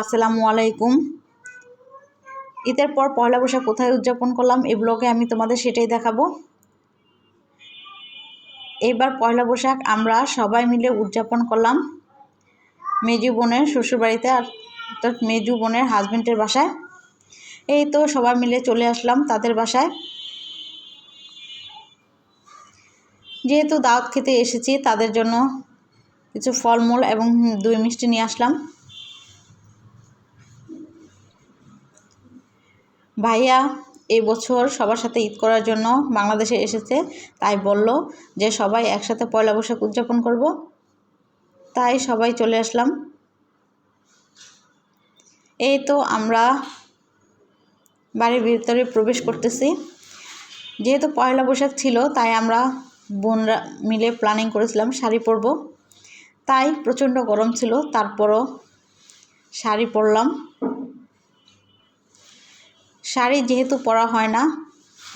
আসসালামু আলাইকুম। ঈদের পর পয়লা বৈশাখ কোথায় উদযাপন করলাম, এই ব্লগে আমি তোমাদের সেটাই দেখাবো। এবার পয়লা বৈশাখ আমরা সবাই মিলে উদযাপন করলাম মেজু বোনের শ্বশুরবাড়িতে আর অর্থাৎ মেজু বোনের হাজব্যান্ডের বাসায়। এই তো সবাই মিলে চলে আসলাম তাদের বাসায়। যেহেতু দাওয়াত খেতে এসেছি, তাদের জন্য কিছু ফলমূল এবং দুই মিষ্টি নিয়ে আসলাম। ভাইয়া এই বছর সবার সাথে ঈদ করার জন্য বাংলাদেশে এসেছে, তাই বলল যে সবাই একসাথে পয়লা বৈশাখ উদযাপন করব। তাই সবাই চলে আসলাম। এই তো আমরা বাড়ির ভিতরে প্রবেশ করতেছি। যেহেতু পয়লা বৈশাখ ছিল, তাই আমরা বোনরা মিলে প্ল্যানিং করেছিলাম শাড়ি পরব। তাই প্রচণ্ড গরম ছিল, তারপরও শাড়ি পরলাম। শাড়ি যেহেতু পরা হয় না,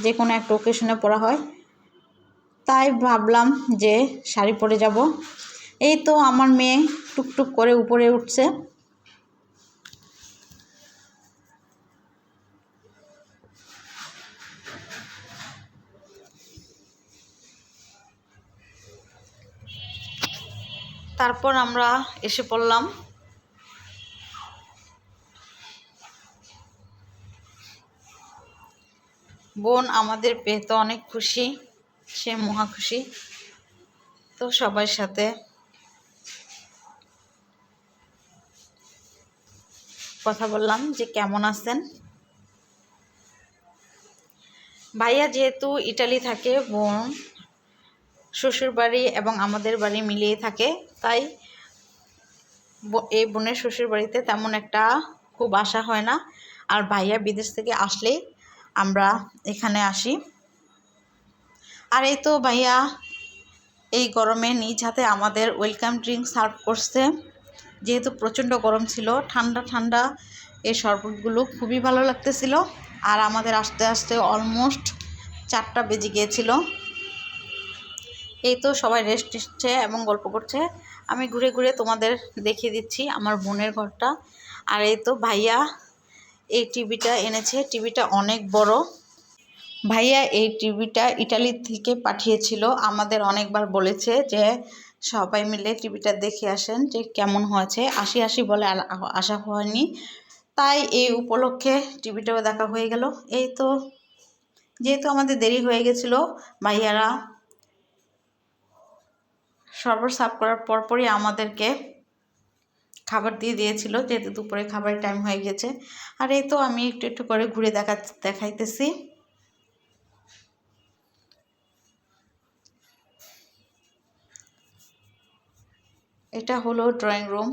যে কোনো একটা ওকেশনে পরা হয়, তাই ভাবলাম যে শাড়ি পরে যাব। এই তো আমার মেয়ে টুকটুক করে উপরে উঠছে। তারপর আমরা এসে পড়লাম। বোন আমাদের পেয়ে তো অনেক খুশি, সে মহা খুশি। তো সবার সাথে কথা বললাম যে কেমন আছেন? ভাইয়া যেহেতু ইটালি থাকে, বোন শ্বশুর বাড়ি এবং আমাদের বাড়ি মিলিয়ে থাকে, তাই এই বোনের শ্বশুর বাড়িতে তেমন একটা খুব আশা হয় না। আর ভাইয়া বিদেশ থেকে আসলেই আমরা এখানে আসি। আর এই তো ভাইয়া, এই গরমে নিজ হাতে আমাদের ওয়েলকাম ড্রিঙ্ক সার্ভ করছে। যেহেতু প্রচণ্ড গরম ছিল, ঠান্ডা ঠান্ডা এই শরবতগুলো খুবই ভালো লাগতেছিল। আর আমাদের আস্তে আস্তে অলমোস্ট চারটা বেজে গিয়েছিল। এই তো সবাই রেস্ট নিচ্ছে এবং গল্প করছে। আমি ঘুরে ঘুরে তোমাদের দেখিয়ে দিচ্ছি আমার বোনের ঘরটা। আর এই তো ভাইয়া এই টিভিটা এনেছে। টিভিটা অনেক বড়। ভাইয়া এই টিভিটা ইটালি থেকে পাঠিয়েছিল। আমাদের অনেকবার বলেছে যে সবাই মিলে টিভিটা দেখে আসেন যে কেমন হয়েছে। আশি আশি বলে আশা হয়নি। তাই এই উপলক্ষে টিভিটাও দেখা হয়ে গেল। এই তো, যেহেতু আমাদের দেরি হয়ে গেছিল, ভাইয়ারা সর্বর সাফ করার পরপরই আমাদেরকে খাবার দিয়ে দিয়েছিল, যেহেতু দুপুরে খাবারের টাইম হয়ে গেছে। আর এই তো আমি একটু একটু করে ঘুরে দেখা, দেখাইতেছি। এটা হলো ড্রয়িং রুম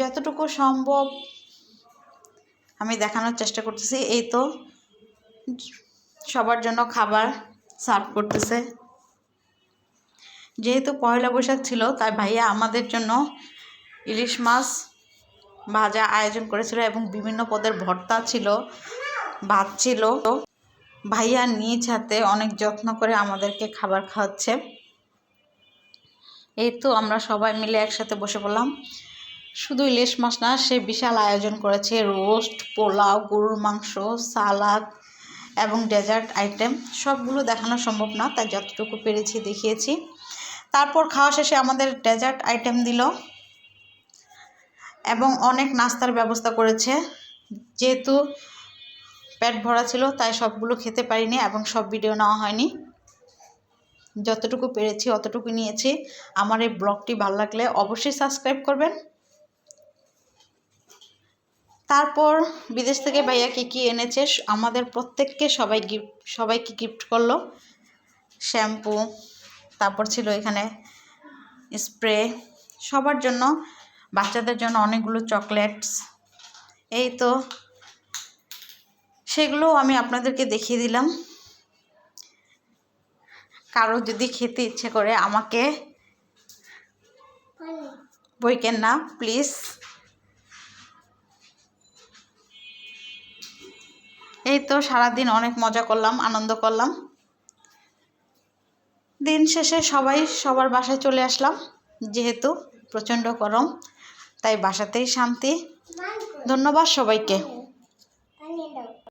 যতটুকু সম্ভব আমি দেখানোর চেষ্টা করতেছি। এই তো সবার জন্য খাবার সার্ভ করতেছে। যেহেতু পয়লা বৈশাখ ছিল, তাই ভাইয়া আমাদের জন্য ইলিশ মাছ ভাজা আয়োজন করেছিল এবং বিভিন্ন পদের ভর্তা ছিল, ভাত ছিল। ভাইয়া নিজ হাতে অনেক যত্ন করে আমাদেরকে খাবার খাওয়াচ্ছে। এই তো আমরা সবাই মিলে একসাথে বসে পড়লাম। শুধু ইলিশ মাছ না, সে বিশাল আয়োজন করেছে। রোস্ট, পোলাও, গরুর মাংস, সালাদ এবং ডেজার্ট আইটেম সবগুলো দেখানো সম্ভব না, তাই যতটুকু পেরেছি দেখিয়েছি। তারপর খাওয়া শেষে আমাদের ডেজার্ট আইটেম দিল। এবং অনেক নাস্তার ব্যবস্থা করেছে। যেহেতু পেট ভরা ছিল, তাই সবগুলো খেতে পারিনি এবং সব ভিডিও নেওয়া হয়নি। যতটুকু পেরেছি, অতটুকু নিয়েছি। আমার এই ব্লগটি ভালো লাগলে অবশ্যই সাবস্ক্রাইব করবেন। তারপর বিদেশ থেকে ভাইয়া কী কী এনেছে, আমাদের প্রত্যেককে সবাই গিফট, সবাইকে গিফট করল। শ্যাম্পু, তারপর ছিল এখানে স্প্রে। সবার জন্য বাচ্চাদের জন্য অনেকগুলো চকলেটস। এই তো সেগুলো আমি আপনাদেরকে দেখিয়ে দিলাম। কারও যদি খেতে ইচ্ছে করে আমাকে বইকেন না, প্লিজ। এই তো সারাদিন অনেক মজা করলাম, আনন্দ করলাম। দিন শেষে সবাই সবার বাসায় চলে আসলাম, যেহেতু প্রচণ্ড গরম। তাই বাসাতেই শান্তি। ধন্যবাদ সবাইকে।